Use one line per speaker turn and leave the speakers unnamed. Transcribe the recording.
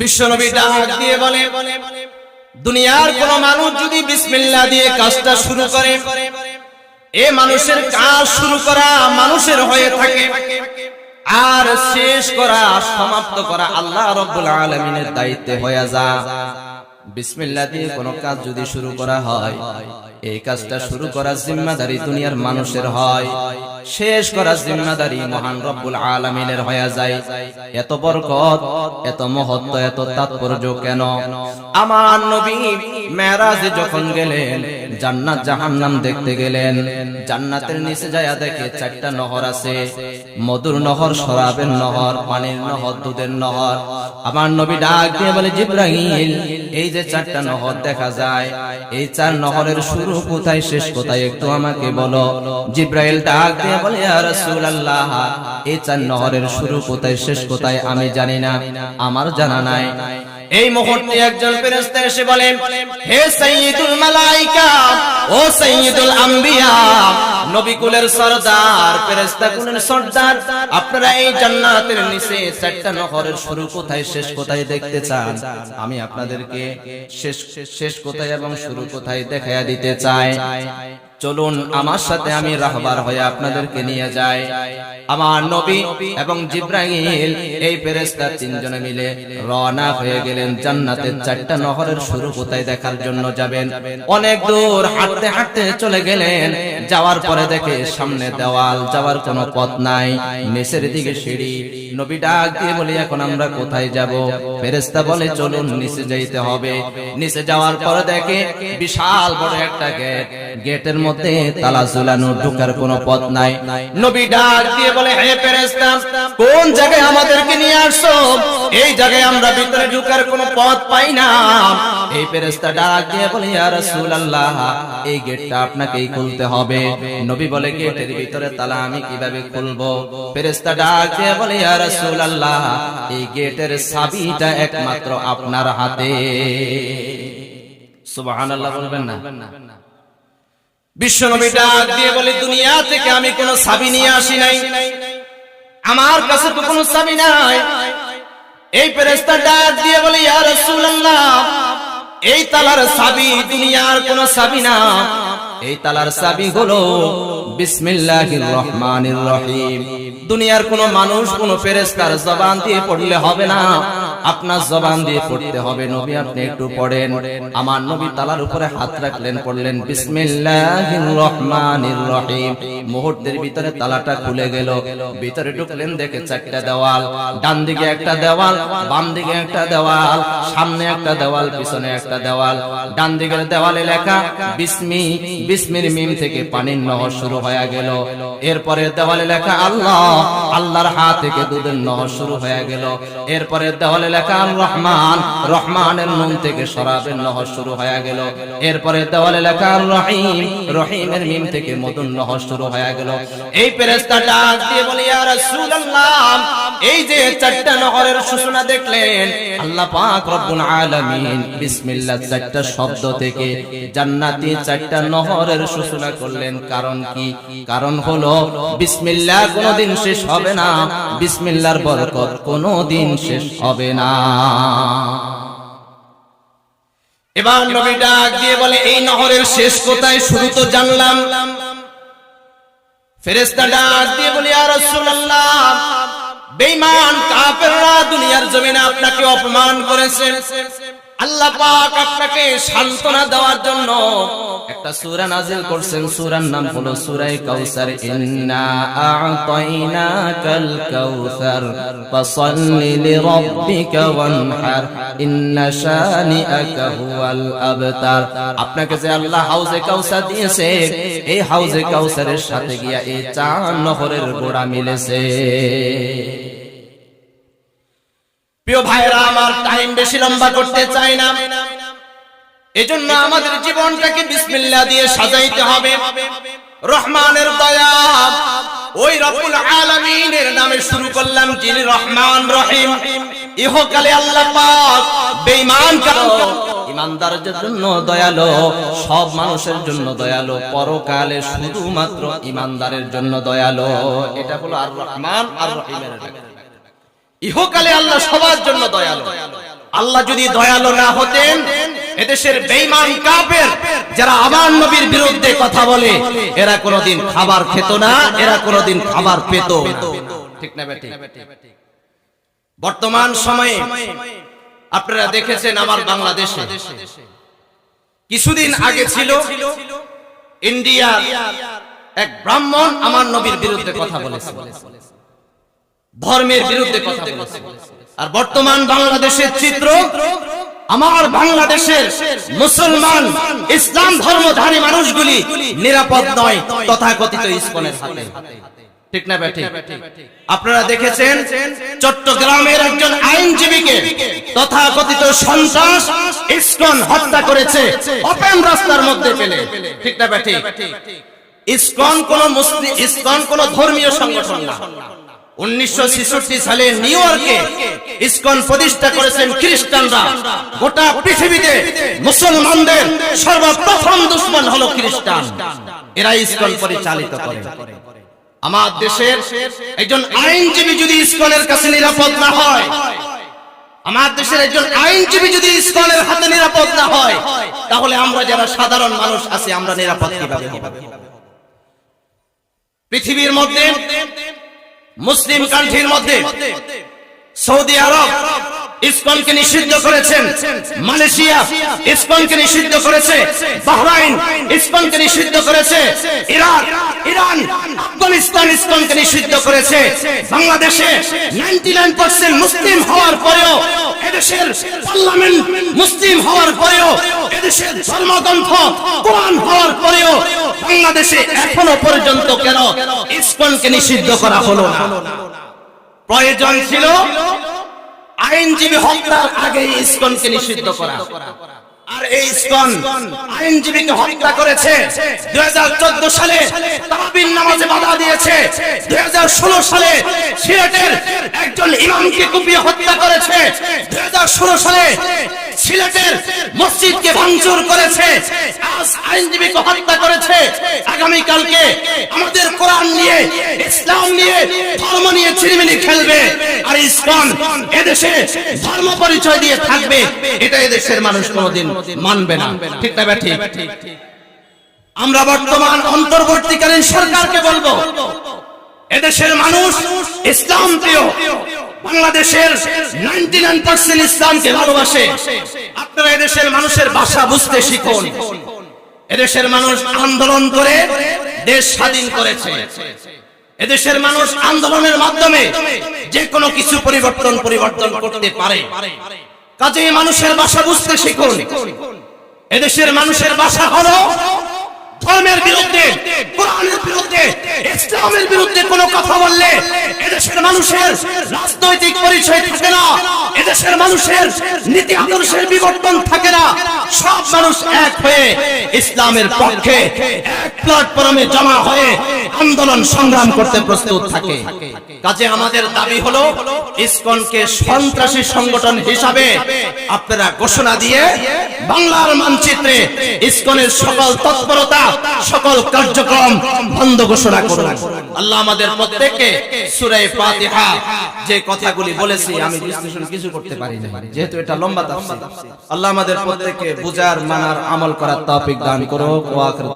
বিশ্বনবী ডাক দিয়ে বলে, দুনিয়ার কোন মানুষ যদি বিসমিল্লাহ দিয়ে কাজটা শুরু করে, এ মানুষের কাজ শুরু করা মানুষের হয়ে থাকে আর শেষ করা, সমাপ্ত করা আল্লাহ রব্বুল আলমিনের দায়িত্বে হয়ে যা। বিসমিল্লাহ দিয়ে কোনো কাজ যদি শুরু করা হয়, এই কাজটা শুরু করার জিম্মাদারি দুনিয়ার মানুষের হয়। শেষ করার জিম্মাদারি মহান রব্বুল আলমিনের হয়ে যায়। এত বরকত, এত মহত্ব, এত তাৎপর্য কেন? আমার নবী মেরাজে যখন গেলেন, জান্নাত জাহান্নাম দেখতে গেলেন। জান্নাতের নিচে যায় দেখে চারটা নহর আছে। মধুর নহর, শরাবের নহর, পানির নহর, দুধের নহর। আমার নবী ডাক দিয়ে বলে জিব্রাহিল এই যে চারটা নহর দেখা যায়, এই চার নহরের শুরু কোথায়, শেষ কোথায় একটু আমাকে বলো? জিব্রাইল ডাক দিয়ে বলে, ইয়া রাসূলুল্লাহ, এই চার নহরের শুরু কোথায়, শেষ কোথায় আমি জানি না। আমার জানা নাই। এই মুহূর্তে একজন ফেরেশতা এসে বলেন, হে সাইয়্যিদুল মালাইকা, ও সাইয়্যিদুল আম্বিয়া, নবী কুলের সরদার, ফেরেশতা কুলের সরদার, আপনারা এই জান্নাতের নিচে চারটা নহরের শুরু কোথায়, শেষ কোথায় দেখতে চান? আমি আপনাদেরকে শেষ শেষ কোথায় এবং শুরু কোথায় দেখায়া দিতে চাই। চলুন, আমার সাথে আমি রাহবার হয়ে আপনাদেরকে নিয়ে যাই। আমার নবী এবং জিব্রাহিল এই ফেরেশতা তিনজনে মিলে রওনা হয়ে গেলেন জান্নাতের চারটা নহরের শুরু কোথায় দেখার জন্য যাবেন। অনেক দূর হাঁটতে হাঁটতে চলে গেলেন। যাওয়ার পরে দেখে সামনে দেওয়াল যাওয়ার কোনো পথ নাই। নিচের দিকে সিঁড়ি। নবী ডাক দিয়ে বলি এখন আমরা কোথায় যাব? ফেরেশতা বলে চলুন নিচে যাইতে হবে। নিচে যাওয়ার পরে দেখে বিশাল বড় একটা গেট। গেটের মধ্যে তালা ঝুলানো ঢোকার কোনো পথ নাই। নবী ডাক দিয়ে বলে, হে ফেরেশতা, কোন জায়গায় আমাদেরকে নিয়ে আসছো? এই জায়গায় আমরা ভিতরে ঢোকার কোনো পথ পাই না। এই ফেরেশতা ডাক দিয়ে বলে, ইয়া রাসূলুল্লাহ, এই গেটটা আপনাকেই খুলতে হবে। নবী বলে, গেটের ভিতরে তালা আমি কীভাবে খুলবো? ফেরেশতা ডাক দিয়ে বলে, ইয়া রাসূলুল্লাহ, এই গেটের চাবিটা একমাত্র আপনার হাতে। সুবহানাল্লাহ বলবেন না? বিশ্বনবী ডাক দিয়ে বলে, দুনিয়া থেকে আমি কোন সাবি নিয়ে আসি নাই। আমার কাছে তো কোনো সাবি নাই। এই ফেরেশতা ডাক দিয়ে বলে, ইয়া রাসূলুল্লাহ, এই তালার সাবি দুনিয়ার কোন সাবি না। এই তালার সাবি হলো বিসমিল্লাহির রহমানির রহিম। দুনিয়ার কোন মানুষ, কোন ফেরেশতার জবান দিয়ে পড়লে হবে না। আপনার জবান দিয়ে পড়তে হবে, নবী আপনি একটু পড়েন। আমার নবী তালার উপরে হাত রাখলেন, পড়লেন বিসমিল্লাহির রহমানির রহিম। মুহূর্তের ভিতরে তালাটা খুলে গেল। ভিতরে ঢুকলেন, দেখে চারটা দেওয়াল। ডান দিকে একটা দেওয়াল, বাম দিকে একটা দেওয়াল, সামনে একটা দেওয়াল, পিছনে একটা দেওয়াল। ডান দিকের দেওয়ালে লেখা, বিসমি বিসমির মিম থেকে পানির নহর শুরু হয়ে গেল। এরপরে দেওয়ালে লেখা, আল্লাহ, আল্লাহর হাত থেকে দুধের নহর শুরু হয়ে গেল। এরপরে দেওয়ালে লেখা রহমান রহমানের নুন থেকে শরাবের নহর শুরু হয়ে গেল। এরপরে দেওয়ালে লেখা রহিম রহিমের মিম থেকে মধুর নহর শুরু হয়ে গেল। এই ডাক দিয়ে বলে, ইয়া রাসূলুল্লাহ এই যে চারটা নহরের সূচনা দেখলেন, আল্লাহ পাক রব্বুল আলামিন বিসমিল্লাহ চারটা শব্দ থেকে জান্নাতি চারটা নহরের সূচনা করলেন। কারণ কি? কারণ হলো, বিসমিল্লাহ কোনোদিন শেষ হবে না, বিসমিল্লাহর বরকত কোনোদিন শেষ হবে না। এবার নবী ডাক দিয়ে বলে, এই নহরের শেষ কোথায়? শুরু তো জানলাম। ফেরেশতা ডাক দিয়ে বলে, ইয়া রাসূলুল্লাহ বেঈমান কাফেররা দুনিয়ার জমিনে আপনাকে অপমান করেছে। আল্লাহ পাক আপনাকে সান্ত্বনা দেওয়ার জন্য একটা সূরা নাযিল করছেন। সূরার নাম হলো সূরা কাউসার ইন্না আ'তাইনাকাল কাউসার ফাসাল্লি ওয়ানহার, ইন্না শানিআকা হুয়াল আবতার। আপনাকে যে আল্লাহ হাউজে কাউসার দিয়েছে, এই হাউজে কাউসারের সাথে গিয়া এই চার নহরের গোড়া মিলেছে। প্রিয় ভাইরা আমার টাইম বেশি লম্বা করতে চাই না। এজন্য আমাদের জীবনটাকে বিসমিল্লাহ দিয়ে সাজাইতে হবে। রহমানের দয়া ওই রব্বুল আলামিনের নামে শুরু করলাম যিনি রহমান রহিম। ইহকালে আল্লাহ পাক বেঈমান কারও ইমানদারদের জন্য দয়ালো, সব মানুষের জন্য দয়ালো, পরকালে শুধুমাত্র ইমানদারের জন্য দয়ালো। এটা হলো আর রহমান আর রহিমের ডাক। ইহকালে আল্লাহ সবার জন্য দয়ালু। আল্লাহ যদি দয়ালু না হতেন, এদেশের বেঈমান কাফের যারা আমার নবীর বিরুদ্ধে কথা বলে, এরা কোনোদিন খাবার খেত না, এরা কোনোদিন খাবার পেত ঠিক না বেটি? বর্তমান সময়ে আপনারা দেখেছেন আমার বাংলাদেশে। কিছুদিন আগে ছিল ইন্ডিয়া এক ব্রাহ্মণ আমার নবীর বিরুদ্ধে কথা বলেছে। ধর্মের বিরুদ্ধে কথা বলেছে। আর বর্তমান বাংলাদেশের চিত্র, আমার বাংলাদেশের মুসলমান ইসলাম ধর্মধারী মানুষগুলি নিরাপদ নয়, তথাকথিত ইসকনের হাতে। আপনারা দেখেছেন, চট্টগ্রামের একজন আইনজীবীকে তথাকথিত সন্ত্রাস ইসকন হত্যা করেছে ওপেন রাস্তার মধ্যে পেলে ঠিক না ব্যাটি ইসকন কোন মুসলিম ইসকন কোন ধর্মীয় সংগঠন না। উনিশশো সালে নিউ ইয়র্কে ইসকন প্রতিষ্ঠা করেছেন খ্রিস্টানরা। গোটা পৃথিবীতে মুসলমানদের সর্বপ্রথম দুশ্মন হলো খ্রিস্টান। এরা ইসকন পরিচালিত করে। আমার দেশের একজন আইনজীবী যদি ইসকনের কাছে নিরাপদ না হয়, আমার দেশের একজন আইনজীবী যদি ইসকনের হাতে নিরাপদ না হয়, তাহলে আমরা যারা সাধারণ মানুষ আছি, আমরা নিরাপদ কীভাবে পৃথিবীর মধ্যে মুসলিম কান্ট্রির মধ্যে সৌদি আরব ইসকনকে নিষিদ্ধ করেছেন, মালয়েশিয়া ইসকনকে নিষিদ্ধ করেছে, বাহরাইন ইসকনকে নিষিদ্ধ করেছে ইরান ইরান, আফগানিস্তান ইসকনকে নিষিদ্ধ করেছে, বাংলাদেশে 99% মুসলিম হওয়ার পরেও এদেশের পার্লামেন্ট মুসলিম হওয়ার পরেও এদেশের ধর্মগ্রন্থ কোরআন হওয়ার পরেও বাংলাদেশে এখনও পর্যন্ত কেন ইসকনকে নিষিদ্ধ করা হলো না? প্রয়োজন ছিল আইনজীবী হত্যার আগে ইসকনকে নিষিদ্ধ করা। আর এই ইসকন আইনজীবীকে হত্যা করেছে দু হাজার চোদ্দ সালে তারাবির নামাজে বাধা দিয়েছে। দুই হাজার ষোলো সালে সিলেটের একজন ইমামকে কুপিয়ে হত্যা করেছে। দু হাজার ষোলো সালে সিলেটের মসজিদকে ভাঙচুর করেছে। আজ আইনজীবীকে হত্যা করেছে। আগামী কালকে আমাদের কোরআন নিয়ে, ইসলাম নিয়ে ধর্ম নিয়ে ছিনিমিনি খেলবে। আর ইসলাম এদেশে ধর্ম পরিচয় দিয়ে থাকবে। এটা এদেশের মানুষ কোনোদিন মানবে না। ঠিক না ব্যাঠি আমরা বর্তমান অন্তর্বর্তীকালীন সরকারকে বলব, এদেশের মানুষ ইসলাম প্রিয়। বাংলাদেশের নাইনটি নাইন পার্সেন্ট ইসলামকে ভালোবাসে। আপনারা এদেশের মানুষের ভাষা বুঝতে শিখুন। এদেশের মানুষ আন্দোলন করে দেশ স্বাধীন করেছে। এদেশের মানুষ আন্দোলনের মাধ্যমে যে কোনো কিছু পরিবর্তন পরিবর্তন করতে পারে। কাজেই মানুষের ভাষা বুঝতে শিখুন। এদেশের মানুষের ভাষা হলো ধর্মের বিরুদ্ধে, কোরআনের বিরুদ্ধে, ইসলামের বিরুদ্ধে কোনো কথা বললে এদেশের মানুষের রাজনৈতিক পরিচয় থাকে না। এদেশের মানুষের নীতি আদর্শের বিবর্তন থাকে না। হয়ে ইসলামের পক্ষে প্ল্যাটফর্মে জমা হয়ে আন্দোলন সংগ্রাম করতে প্রস্তুত থাকে। কাজে আমাদের দাবি হলো, ইসকনকে সন্ত্রাসী সংগঠন হিসাবে আপনারা ঘোষণা দিয়ে বাংলার মানচিত্রে ইসকনের সকল তৎপরতা, সকল কার্যক্রম বন্ধ ঘোষণা করুন। আল্লাহ আমাদের প্রত্যেককে সূরা ফাতিহা যে কথাগুলি বলেছি, আমি বিশ্লেষণ কিছু করতে পারি না যেহেতু এটা লম্বা তাফসীর। আল্লাহ আমাদের প্রত্যেককে মানার, আমল করার তৌফিক দান করুক ওয়া